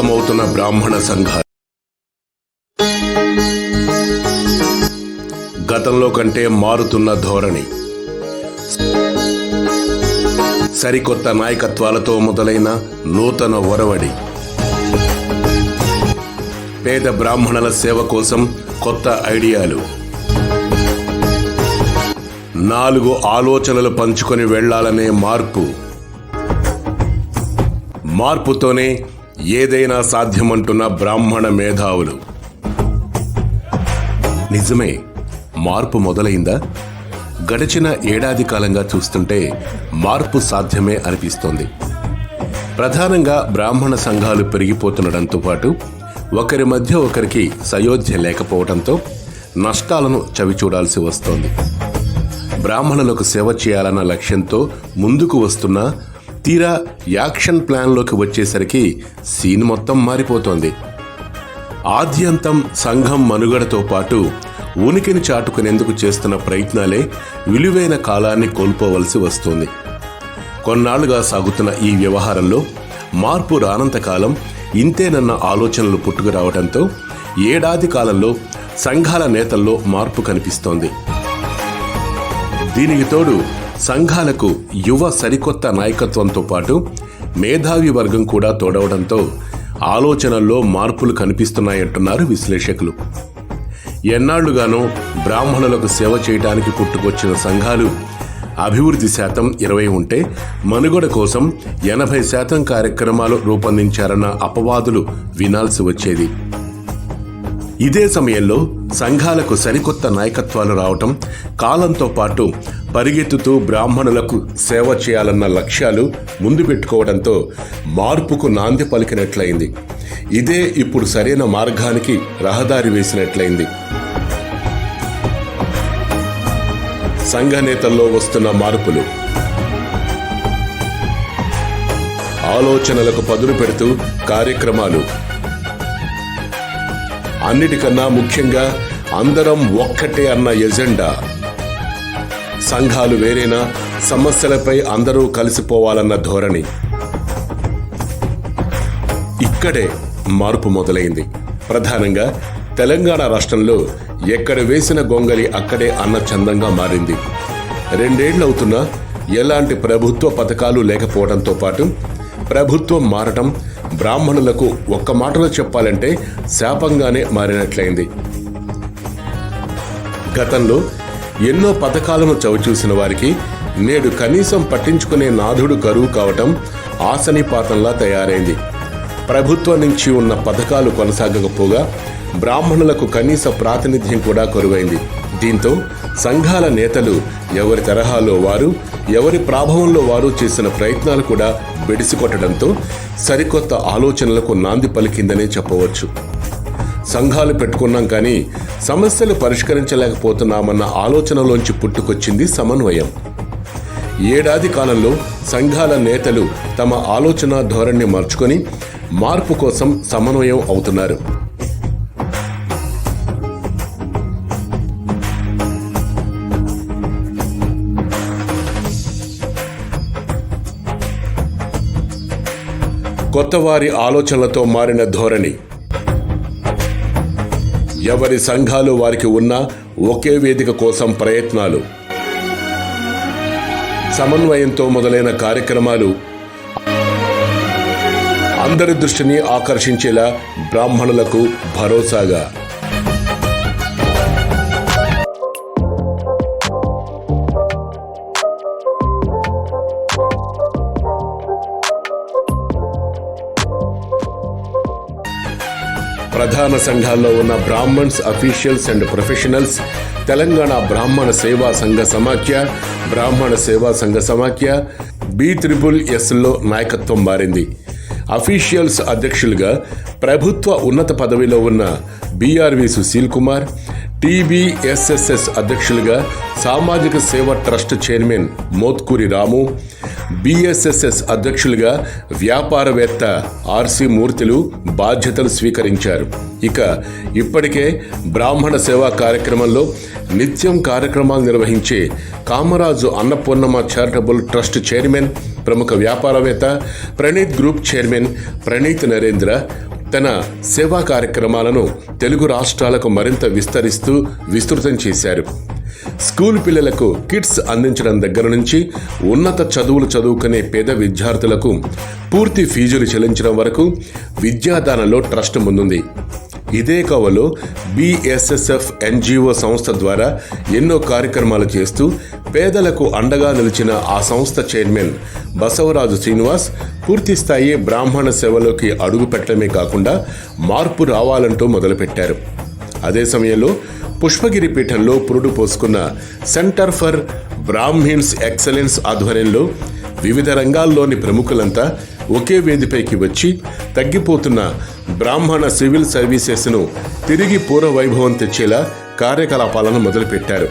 బ్రాహ్మణ సంఘాలు. గతంలో కంటే మారుతున్న ధోరణి. సరికొత్త నాయకత్వాలతో మొదలైన నూతన ఒరవడి. పేద బ్రాహ్మణుల సేవ కోసం కొత్త ఐడియాలు. నాలుగు ఆలోచనలు పంచుకొని వెళ్ళాలనే మార్పు. మార్పుతోనే ఏదైనా సాధ్యమంటున్న బ్రాహ్మణ మేధావులు. నిజమే మార్పు మొదలైందా? గడిచిన ఏడాది కాలంగా చూస్తుంటే మార్పు సాధ్యమే అనిపిస్తోంది. ప్రధానంగా బ్రాహ్మణ సంఘాలు పెరిగిపోతుండటంతో పాటు ఒకరి మధ్య ఒకరికి సయోధ్య లేకపోవడంతో నష్టాలను చవిచూడాల్సి వస్తోంది. బ్రాహ్మణులకు సేవ చేయాలన్న లక్ష్యంతో ముందుకు వస్తున్న తీరా యాక్షన్ ప్లాన్లోకి వచ్చేసరికి సీన్ మొత్తం మారిపోతోంది. ఆద్యంతం సంఘం మనుగడతో పాటు ఉనికిని చాటుకునేందుకు చేస్తున్న ప్రయత్నాలే విలువైన కాలాన్ని కోల్పోవలసి వస్తుంది. కొన్నాళ్ళుగా సాగుతున్న ఈ వ్యవహారంలో మార్పు రానంతకాలం ఇంతేనన్న ఆలోచనలు పుట్టుకురావడంతో ఏడాది కాలంలో సంఘాల నేతల్లో మార్పు కనిపిస్తోంది. దీనికి తోడు సంఘాలకు యువ సరికొత్త నాయకత్వంతో పాటు మేధావి వర్గం కూడా తోడవడంతో ఆలోచనల్లో మార్పులు కనిపిస్తున్నాయంటున్నారు విశ్లేషకులు. ఎన్నాళ్ళుగానో బ్రాహ్మణులకు సేవ చేయడానికి పుట్టుకొచ్చిన సంఘాలు అభివృద్ధి శాతం ఇరవై ఉంటే మనుగడ కోసం ఎనభై శాతం కార్యక్రమాలు రూపొందించారన్న అపవాదులు వినాల్సి వచ్చేది. ఇదే సమయంలో సంఘాలకు సరికొత్త నాయకత్వాలు రావటం కాలంతో పాటు పరిగెత్తుతూ బ్రాహ్మణులకు సేవ చేయాలన్న లక్ష్యాలు ముందు పెట్టుకోవడంతో మార్పుకు నాంది పలికినట్లయింది. ఇదే ఇప్పుడు సరైన మార్గానికి రహదారి వేసినట్లయింది. సంఘ నేతల్లో వస్తున్న మార్పులు. ఆలోచనలకు పదును పెడుతూ కార్యక్రమాలు. అన్నిటికన్నా ముఖ్యంగా అందరం ఒక్కటే అన్న ఎజెండా. సంఘాలు వేరేనా సమస్యలపై అందరూ కలిసిపోవాలన్న ధోరణి. ఇక్కడే మార్పు మొదలైంది. ప్రధానంగా తెలంగాణ రాష్ట్రంలో ఎక్కడ వేసిన గొంగలి అక్కడే అన్న చందంగా మారింది. రెండేళ్ళవుతున్నా ఎలాంటి ప్రభుత్వ పథకాలు లేకపోవడంతో పాటు ప్రభుత్వం మారటం బ్రాహ్మణులకు ఒక్క మాటలో చెప్పాలంటే శాపంగానే మారినట్లయింది. గతంలో ఎన్నో పథకాలను చవిచూసిన వారికి నేడు కనీసం పట్టించుకునే నాథుడు కరువు కావటం ఆసనిపాతంలా తయారైంది. ప్రభుత్వం నుంచి ఉన్న పథకాలు కొనసాగకపోగా బ్రాహ్మణులకు కనీస ప్రాతినిధ్యం కూడా కొరువైంది. దీంతో సంఘాల నేతలు ఎవరి తరహాలో వారు ఎవరి ప్రాభవంలో వారు చేసిన ప్రయత్నాలు కూడా బెడిసికొట్టడంతో సరికొత్త ఆలోచనలకు నాంది పలికిందనే చెప్పవచ్చు. సంఘాలు పెట్టుకున్నాం కానీ సమస్యలు పరిష్కరించలేకపోతున్నామన్న ఆలోచనలోంచి పుట్టుకొచ్చింది సమన్వయం. ఏడాది కాలంలో సంఘాల నేతలు తమ ఆలోచన ధోరణి మార్చుకొని మార్పు కోసం సమన్వయం అవుతున్నారు. కొత్తవారి ఆలోచనలతో మారిన ధోరణి. ఎవరి సంఘాలు వారికి ఉన్న ఒకే వేదిక కోసం ప్రయత్నాలు. సమన్వయంతో మొదలైన కార్యక్రమాలు అందరి దృష్టిని ఆకర్షించేలా బ్రాహ్మణులకు భరోసాగా. ప్రధాన సంఘాల్లో ఉన్న Brahmins officials and professionals Telangana Brahmana Seva Sangha సమాఖ్య బ్రాహ్మణ సేవా సంఘ సమాఖ్య బి త్రిపుల్ ఎస్లో నాయకత్వం మారింది. అఫీషియల్స్ అధ్యక్షులుగా ప్రభుత్వ ఉన్నత పదవిలో ఉన్న బీఆర్వి సుశీల్ కుమార్ టీబీఎస్ఎస్ఎస్ అధ్యక్షులుగా సామాజిక సేవ trust chairman Motkuri Ramu BSSS అధ్యక్షులుగా వ్యాపారవేత్త ఆర్సి మూర్తులు బాధ్యతలు స్వీకరించారు. ఇక ఇప్పటికే బ్రాహ్మణ సేవా కార్యక్రమంలో నిత్యం కార్యక్రమాలు నిర్వహించే Kamaraju Annapurnamma charitable trust chairman ప్రముఖ వ్యాపారవేత్త ప్రణీత్ గ్రూప్ చైర్మన్ ప్రణీత్ నరేంద్ర తన సేవా కార్యక్రమాలను తెలుగు రాష్ట్రాలకు మరింత విస్తరిస్తూ విస్తృతం చేశారు. స్కూల్ పిల్లలకు కిట్స్ అందించడం దగ్గర నుంచి ఉన్నత చదువులు చదువుకునే పేద విద్యార్థులకు పూర్తి ఫీజులు చెల్లించడం వరకు విద్యాదానంలో ట్రస్ట్ ముందుంది. ఇదే కవలో బిఎస్ఎస్ఎఫ్ ఎన్జిఓ సంస్థ ద్వారా ఎన్నో కార్యక్రమాలు చేస్తూ పేదలకు అండగా నిలిచిన ఆ సంస్థ చైర్మన్ బసవరాజు శ్రీనివాస్ పూర్తిస్థాయి బ్రాహ్మణ సేవలోకి అడుగు పెట్టడమే కాకుండా మార్పు రావాలంటూ మొదలుపెట్టారు. అదే సమయంలో పుష్పగిరి పీఠంలో పురుడు పోసుకున్న సెంటర్ ఫర్ బ్రాహ్మిన్స్ ఎక్సలెన్స్ ఆధ్వర్యంలో వివిధ రంగాల్లోని ప్రముఖులంతా ఒకే వేదిపైకి వచ్చి తగ్గిపోతున్న బ్రాహ్మణ సివిల్ సర్వీసెస్ను తిరిగి పూర్వ వైభవం తెచ్చేలా కార్యకలాపాలను మొదలుపెట్టారు.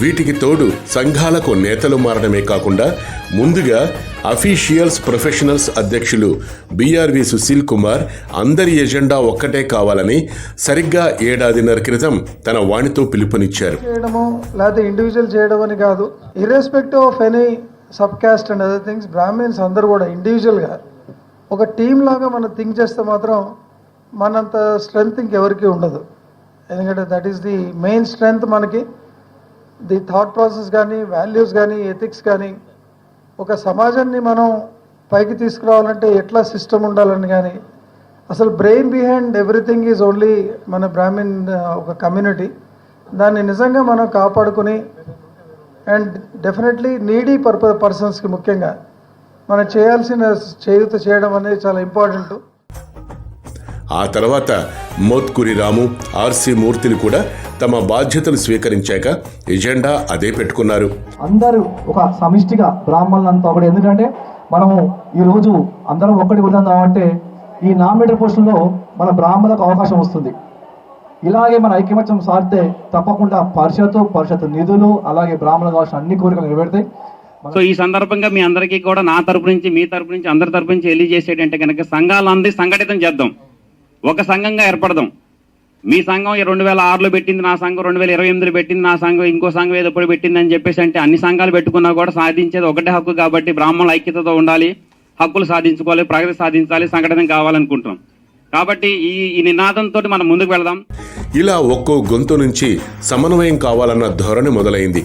వీటికి తోడు సంఘాలకు నేతలు మారడమే కాకుండా ముందుగా అఫీషియల్స్ ప్రొఫెషనల్స్ అధ్యక్షులు బిఆర్వి సుశీల్ కుమార్ అందరి ఎజెండా ఒక్కటే కావాలని సరిగ్గా ఏడాదిన్నర క్రితం తన వాణితో పిలుపునిచ్చారు. చేయడము లేకపోతే ఇండివిజువల్ చేయడం అని కాదు. Irrespective of any sub caste and other things Brahmins అందరూ కూడా ఇండివిజువల్గా ఒక టీం లాగా మనం థింక్ చేస్తే మాత్రం మనంత స్ట్రెంగ్త్ ఇంకెవరికి ఉండదు. ఎందుకంటే that is the main strength మనకి. ది థాట్ ప్రాసెస్ కానీ వాల్యూస్ కానీ ఎథిక్స్ కానీ ఒక సమాజాన్ని మనం పైకి తీసుకురావాలంటే ఎట్లా సిస్టమ్ ఉండాలని కానీ అసలు brain behind everything is only మన బ్రాహ్మిన్ ఒక కమ్యూనిటీ దాన్ని నిజంగా మనం కాపాడుకుని అండ్ డెఫినెట్లీ నీడీ పర్ప పర్సన్స్కి ముఖ్యంగా మనం చేయాల్సిన చేయూత చేయడం అనేది చాలా ఇంపార్టెంట్ ఆ తర్వాత మోత్కురి రాము ఆర్సి మూర్తిలు కూడా తమ బాధ్యతలు స్వీకరించాక ఎజెండా అదే పెట్టుకున్నారు. అందరూ ఒక సమిష్టిగా బ్రాహ్మణులంతా ఒకటి. ఎందుకంటే మనము ఈ రోజు అందరం ఒక్కటి కుదాం కాబట్టి ఈ నామినేటర్ పోస్టుల్లో మన బ్రాహ్మణులకు అవకాశం వస్తుంది. ఇలాగే మన ఐక్యమత్యం సాధితే తప్పకుండా పరిషత్తు పరిషత్ నిధులు అలాగే బ్రాహ్మణ కావాల్సిన అన్ని కోరికలు నెరవేరుతాయి. సో ఈ సందర్భంగా మీ అందరికీ కూడా నా తరపు నుంచి మీ తరపు నుంచి అందరి తరపు నుంచి తెలియజేసేటంటే కనుక సంఘాలందరి సంఘటితం చేద్దాం. ఒక సంఘంగా ఏర్పడదాం. మీ సంఘం రెండు వేల ఆరులో పెట్టింది నా సంఘం రెండు వేల ఇరవై ఎనిమిదిలో పెట్టింది నా సంఘం ఇంకో సంఘం ఏదో ఎప్పుడు పెట్టింది అని చెప్పేసి అంటే అన్ని సంఘాలు పెట్టుకున్నా కూడా సాధించేది ఒకటే హక్కు కాబట్టి బ్రాహ్మణుల ఐక్యతతో ఉండాలి. హక్కులు సాధించుకోవాలి ప్రగతి సాధించాలి సంఘటన కావాలనుకుంటున్నాం. కాబట్టి ఈ ఈ నినాదంతో మనం ముందుకు వెళదాం. ఇలా ఒక్కో గొంతు నుంచి సమన్వయం కావాలన్న ధోరణి మొదలైంది.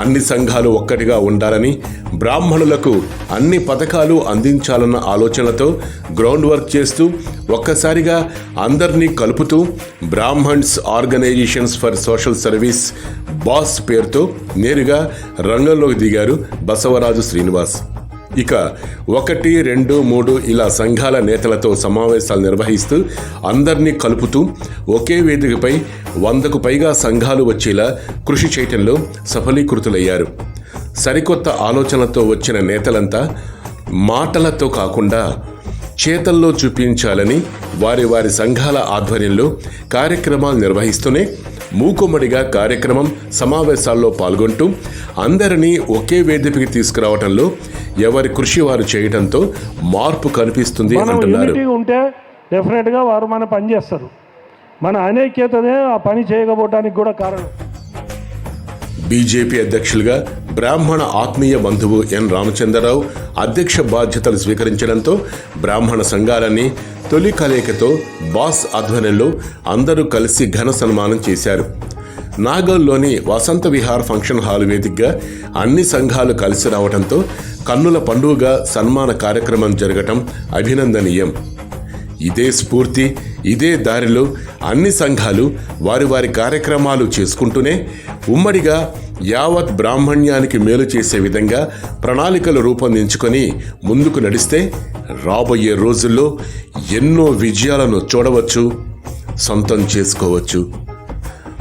అన్ని సంఘాలు ఒక్కటిగా ఉండాలని బ్రాహ్మణులకు అన్ని పథకాలు అందించాలన్న ఆలోచనతో గ్రౌండ్ వర్క్ చేస్తూ ఒక్కసారిగా అందరినీ కలుపుతూ Brahmins organizations for social service boss పేరుతో నేరుగా రంగంలోకి దిగారు బసవరాజు శ్రీనివాస్. ఇక ఒకటి రెండు మూడు ఇలా సంఘాల నేతలతో సమావేశాలు నిర్వహిస్తూ అందరినీ కలుపుతూ ఒకే వేదికపై వందకు పైగా సంఘాలు వచ్చేలా కృషి చేయటంలో సఫలీకృతులయ్యారు. సరికొత్త ఆలోచనలతో వచ్చిన నేతలంతా మాటలతో కాకుండా చేతల్లో చూపించాలని వారి వారి సంఘాల ఆధ్వర్యంలో కార్యక్రమాలు నిర్వహిస్తూనే మూకుమ్మడిగా కార్యక్రమం సమావేశాల్లో పాల్గొంటూ అందరినీ ఒకే వేదికకి తీసుకురావడంలో ఎవరి కృషి వారు చేయడంతో మార్పు కనిపిస్తుంది అంటున్నారు. ఉంటే డెఫినెట్గా వారు మన పని చేస్తారు. మన అనైక్యతనే ఆ పని చేయకపోవడానికి కూడా కారణం. బీజేపీ అధ్యక్షులుగా బ్రాహ్మణ ఆత్మీయ బంధువు ఎన్ రామచంద్రరావు అధ్యక్ష బాధ్యతలు స్వీకరించడంతో బ్రాహ్మణ సంఘాలన్నీ తొలి కలయికతో బాస్ ఆధ్వర్యంలో అందరూ కలిసి ఘన సన్మానం చేశారు. నాగల్లోని వసంత విహార్ ఫంక్షన్ హాల్ వేదికగా అన్ని సంఘాలు కలిసి రావడంతో కన్నుల పండుగగా సన్మాన కార్యక్రమం జరగటం అభినందనీయం. ఇదే స్ఫూర్తి ఇదే దారిలో అన్ని సంఘాలు వారి వారి కార్యక్రమాలు చేసుకుంటూనే ఉమ్మడిగా యావత్ బ్రాహ్మణ్యానికి మేలు చేసే విధంగా ప్రణాళికలు రూపొందించుకొని ముందుకు నడిస్తే రాబోయే రోజుల్లో ఎన్నో విజయాలను చూడవచ్చు సొంతం చేసుకోవచ్చు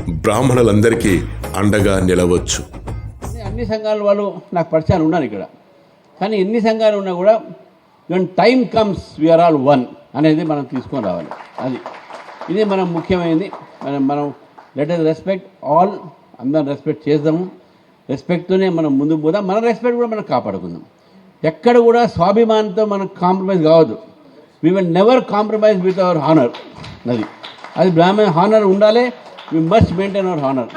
బ్రాహ్మణులందరికీ అండగా నిలవచ్చు. అన్ని సంఘాల వాళ్ళు నాకు పరిచయాలు ఉన్నారు ఇక్కడ. కానీ ఎన్ని సంఘాలు ఉన్నా కూడా when time comes we are all one అనేది మనం తీసుకొని రావాలి. అది. ఇది మనం ముఖ్యమైనది. మనం మనం లెట్ ఇస్ రెస్పెక్ట్ ఆల్ అందరం రెస్పెక్ట్ చేద్దాము. రెస్పెక్ట్తోనే మనం ముందుకు పోదాం. మన రెస్పెక్ట్ కూడా మనం కాపాడుకుందాం. ఎక్కడ కూడా స్వాభిమానంతో మనం కాంప్రమైజ్ కావద్దు. We will never compromise with our honour అది. అది బ్రాహ్మణ హానర్ ఉండాలి. We must maintain our honour